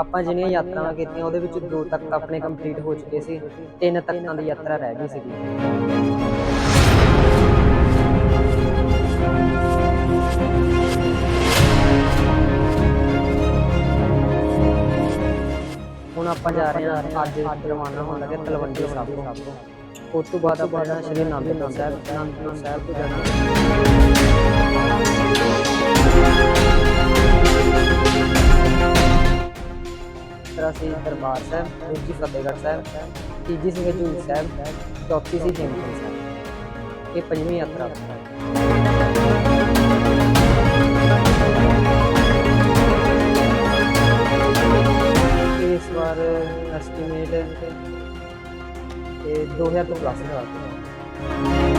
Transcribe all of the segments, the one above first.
ਆਪਾਂ ਜਿਹੜੀਆਂ ਯਾਤਰਾਵਾਂ ਕੀਤੀਆਂ, ਉਹਦੇ ਵਿੱਚ ਦੋ ਤੱਕ ਆਪਣੇ ਕੰਪਲੀਟ ਹੋ ਚੁੱਕੇ ਸੀ, ਤਿੰਨ ਤੱਕਾਂ ਦੀ ਯਾਤਰਾ ਰਹਿ ਗਈ ਸੀਗੀ। ਹੁਣ ਆਪਾਂ ਜਾ ਰਹੇ ਹਾਂ ਅੱਜ ਰਵਾਨਾ ਹੋਣ ਲੱਗੇ ਤਲਵੰਡੀ ਸਾਬੋ ਉਸ ਤੋਂ ਬਾਅਦ ਆਪਾਂ ਜਾਣਾ ਸ਼੍ਰੀ ਅਨੰਦਪੁਰ ਸਾਹਿਬ ਅਨੰਦਪੁਰ ਸਾਹਿਬ ਤੋਂ ਜਾਣਾ। ਸੀ ਦਰਬਾਰ ਸਾਹਿਬ, ਦੂਜੀ ਫਤਿਹਗੜ੍ਹ ਸਾਹਿਬ, ਤੀਜੀ ਸੀ ਹਜੂਰ ਸਾਹਿਬ, ਚੌਥੀ ਸੀ ਹੇਮਕੁੰਟ ਸਾਹਿਬ। ਇਹ ਪੰਜਵੀਂ ਯਾਤਰਾ। ਇਸ ਵਾਰ ਐਸਟੀਮੇਟ ਇਹ 2000 ਤੋਂ ਪਲੱਸ ਦਾ। ਕੀ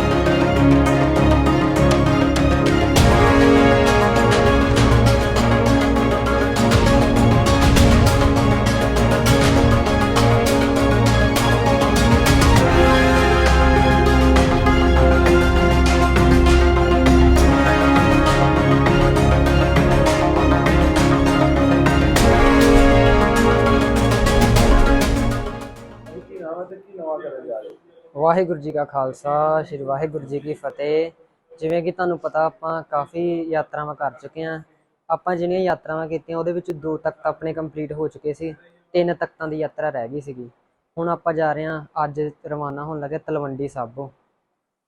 ਕੀ ਨਵਾਂ ਕਰਨ ਜਾ? ਰਹੇ ਹੋ ਵਾਹਿਗੁਰੂ ਜੀ ਕਾ ਖਾਲਸਾ ਸ੍ਰੀ ਵਾਹਿਗੁਰੂ ਜੀ ਕੀ ਫਤਿਹ। ਜਿਵੇਂ ਕਿ ਤੁਹਾਨੂੰ ਪਤਾ ਆਪਾਂ ਕਾਫੀ ਯਾਤਰਾਵਾਂ ਕਰ ਚੁੱਕੇ ਹਾਂ। ਆਪਾਂ ਜਿਹੜੀਆਂ ਯਾਤਰਾਵਾਂ ਕੀਤੀਆਂ ਉਹਦੇ ਵਿੱਚ ਦੋ ਤੱਕ ਆਪਣੇ ਕੰਪਲੀਟ ਹੋ ਚੁੱਕੇ ਸੀ। ਤਿੰਨ ਤੱਕਾਂ ਦੀ ਯਾਤਰਾ ਰਹਿ ਗਈ ਸੀਗੀ। ਹੁਣ ਆਪਾਂ ਜਾ ਰਹੇ ਹਾਂ ਅੱਜ ਰਵਾਨਾ ਹੋਣ ਲੱਗੇ ਤਲਵੰਡੀ ਸਾਬੋ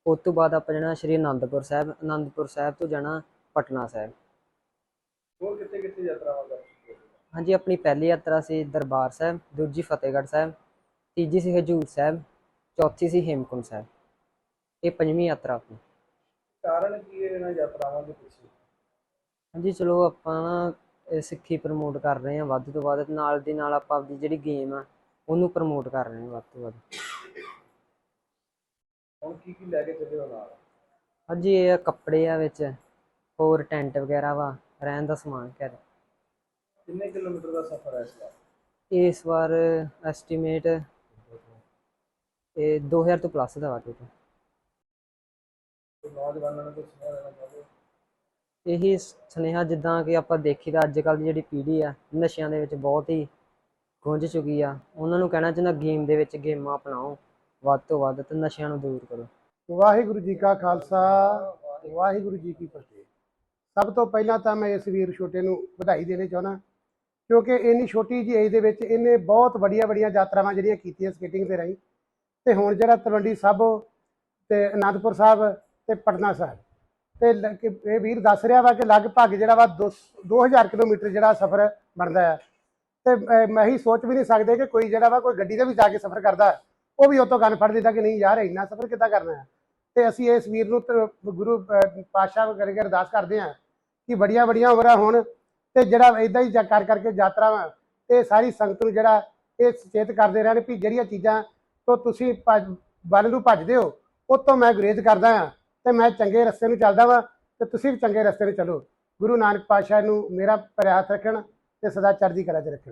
ਉਸ ਤੋਂ ਬਾਅਦ ਆਪਾਂ ਜਾਣਾ ਸ਼੍ਰੀ ਅਨੰਦਪੁਰ ਸਾਹਿਬ ਅਨੰਦਪੁਰ ਸਾਹਿਬ ਤੋਂ ਜਾਣਾ ਪਟਨਾ ਸਾਹਿਬ। ਹੋਰ ਕਿੱਥੇ ਕਿੱਥੇ ਯਾਤਰਾਵਾਂ ਕਰ ਹਾਂਜੀ ਆਪਣੀ ਪਹਿਲੀ ਯਾਤਰਾ ਸੀ ਦਰਬਾਰ ਸਾਹਿਬ ਦੂਜੀ ਫਤਿਹਗੜ੍ਹ ਸਾਹਿਬ। ਤੀਜੀ ਸੀ ਹਜੂਰ ਸਾਹਿਬ ਚੌਥੀ ਸੀ ਹੇਮਕੁੰਟ ਸਾਹਿਬ। ਇਹ ਪੰਜਵੀਂ ਯਾਤਰਾ ਆਪਣੀ। ਕਾਰਨ ਕੀ ਹੈ ਇਹਨਾਂ ਯਾਤਰਾਵਾਂ ਦੇ ਪਿੱਛੇ? ਹਾਂਜੀ ਚਲੋ ਆਪਾਂ ਨਾ ਇਹ ਸਿੱਖੀ ਪ੍ਰਮੋਟ ਕਰ ਰਹੇ ਹਾਂ ਵੱਧ ਤੋਂ ਵੱਧ ਨਾਲ ਦੀ ਨਾਲ ਆਪਾਂ ਆਪਦੀ ਜਿਹੜੀ ਗੇਮ ਆ ਉਹਨੂੰ ਪ੍ਰਮੋਟ ਕਰ ਰਹੇ ਹਾਂ ਵੱਧ ਤੋਂ ਵੱਧ। ਹੁਣ ਕੀ ਕੀ ਲੈ ਕੇ ਚੱਲੇ ਹੋ ਨਾਲ? ਹਾਂਜੀ ਇਹ ਆ ਕੱਪੜੇ ਆ ਵਿੱਚ ਹੋਰ ਟੈਂਟ ਵਗੈਰਾ ਵਾ ਰਹਿਣ ਦਾ ਸਮਾਨ ਘਰ। ਕਿੰਨੇ ਕਿਲੋਮੀਟਰ ਦਾ ਸਫ਼ਰ ਹੈ ਇਸ ਵਾਰ? ਇਸ ਵਾਰ ਐਸਟੀਮੇਟ ਇਹ 2000 ਤੋਂ ਪਲੱਸ ਦਾ ਵਾ ਟੋਟਲ ਨੌਜਵਾਨਾਂ ਨੂੰ ਕੁਝ ਸੁਣਾ ਚਾਹੁੰਦੇ ਇਹੀ ਸੁਨੇਹਾ ਜਿੱਦਾਂ ਕਿ ਆਪਾਂ ਦੇਖੀਦਾ ਅੱਜ ਕੱਲ ਦੀ ਜਿਹੜੀ ਪੀੜ੍ਹੀ ਆ, ਨਸ਼ਿਆਂ ਦੇ ਵਿੱਚ ਬਹੁਤ ਹੀ ਗੁੰਝ ਚੁੱਕੀ ਆ। ਉਹਨਾਂ ਨੂੰ ਕਹਿਣਾ ਚਾਹੁੰਦਾ ਗੇਮ ਦੇ ਵਿੱਚ ਗੇਮਾਂ ਅਪਣਾਓ ਵੱਧ ਤੋਂ ਵੱਧ ਤੇ ਨਸ਼ਿਆਂ ਨੂੰ ਦੂਰ ਕਰੋ। ਵਾਹਿਗੁਰੂ ਜੀ ਕਾ ਖਾਲਸਾ, ਵਾਹਿਗੁਰੂ ਜੀ ਕੀ ਫਤਿਹ। ਸਭ ਤੋਂ ਪਹਿਲਾਂ ਤਾਂ ਮੈਂ ਇਸ ਵੀਰ ਛੋਟੇ ਨੂੰ ਵਧਾਈ ਦੇਣੀ ਚਾਹੁੰਦਾ, ਕਿਉਂਕਿ ਇੰਨੀ ਛੋਟੀ ਜਿਹੀ ਏਜ ਦੇ ਵਿੱਚ ਇਹਨੇ ਬਹੁਤ ਵੱਡੀਆਂ ਵੱਡੀਆਂ ਯਾਤਰਾਵਾਂ ਜਿਹੜੀਆਂ ਕੀਤੀਆਂ ਸਕੇਟਿੰਗ ਦੇ ਰਾਹੀਂ। ਤੇ ਹੁਣ ਜਿਹੜਾ ਤਲਵੰਡੀ ਸਾਬੋ ਤੇ ਅਨੰਦਪੁਰ ਸਾਹਿਬ ਤੇ ਪਟਨਾ ਸਾਹਿਬ ਤੇ ਲ- ਕਿ ਇਹ ਵੀਰ ਦੱਸ ਰਿਹਾ ਵਾ ਕਿ ਲਗਭਗ ਜਿਹੜਾ ਵਾ 2000 ਕਿਲੋਮੀਟਰ ਜਿਹੜਾ ਸਫ਼ਰ ਬਣਦਾ ਹੈ। ਤੇ ਅਹ, ਮੈਂ ਹੀ ਸੋਚ ਵੀ ਨਹੀਂ ਸਕਦੇ ਕਿ ਕੋਈ ਜਿਹੜਾ ਵਾ ਕੋਈ ਗੱਡੀ ਦਾ ਵੀ ਜਾ ਕੇ ਸਫ਼ਰ ਕਰਦਾ ਉਹ ਵੀ ਉਤੋਂ ਕੰਨ ਫੜ ਦਿੰਦਾ ਕਿ ਨਹੀਂ ਯਾਰ ਇੰਨਾ ਸਫ਼ਰ ਕਿੱਦਾਂ ਕਰਨਾ ਹੈ? ਤੇ ਅਸੀਂ ਇਸ ਵੀਰ ਨੂੰ ਗੁਰੂ ਪਾਤਸ਼ਾਹ ਕਰਕੇ ਅਰਦਾਸ ਕਰਦੇ ਹਾਂ ਕਿ ਬੜੀਆਂ ਬੜੀਆਂ ਉਮਰਾਂ ਹੋਣ ਤੇ ਜਿਹੜਾ ਇਦਾਂ ਹੀ ਜਾ- ਕਰ ਕਰਕੇ ਯਾਤਰਾਵਾਂ ਤੇ ਸਾਰੀ ਸੰਗਤ ਨੂੰ ਜਿਹੜਾ ਇਹ ਸੁਚੇਤ ਕਰਦੇ ਰਹਿਣ ਵੀ ਜਿਹੜੀਆਂ ਚੀਜ਼ਾਂ ਤੋਂ ਤੁਸੀਂ ਭੱਜ- ਵੱਲ ਨੂੰ ਭੱਜਦੇ ਹੋ ਉਹ ਤੋਂ ਮੈਂ ਗੁਰੇਜ਼ ਕਰਦਾ ਹਾਂ ਤੇ ਮੈਂ ਚੰਗੇ ਰਸਤੇ ਨੂੰ ਚੱਲਦਾ ਵਾਂ ਤੇ ਤੁਸੀਂ ਵੀ ਚੰਗੇ ਰਸਤੇ ਨੂੰ ਚੱਲੋ। ਗੁਰੂ ਨਾਨਕ ਪਾਤਸ਼ਾਹ ਨੂੰ ਮੇਰਾ ਭਰਿਆ ਰੱਖਣ ਤੇ ਸਦਾ ਚੜ੍ਹਦੀ ਕਲਾ 'ਚ ਰੱਖਣ।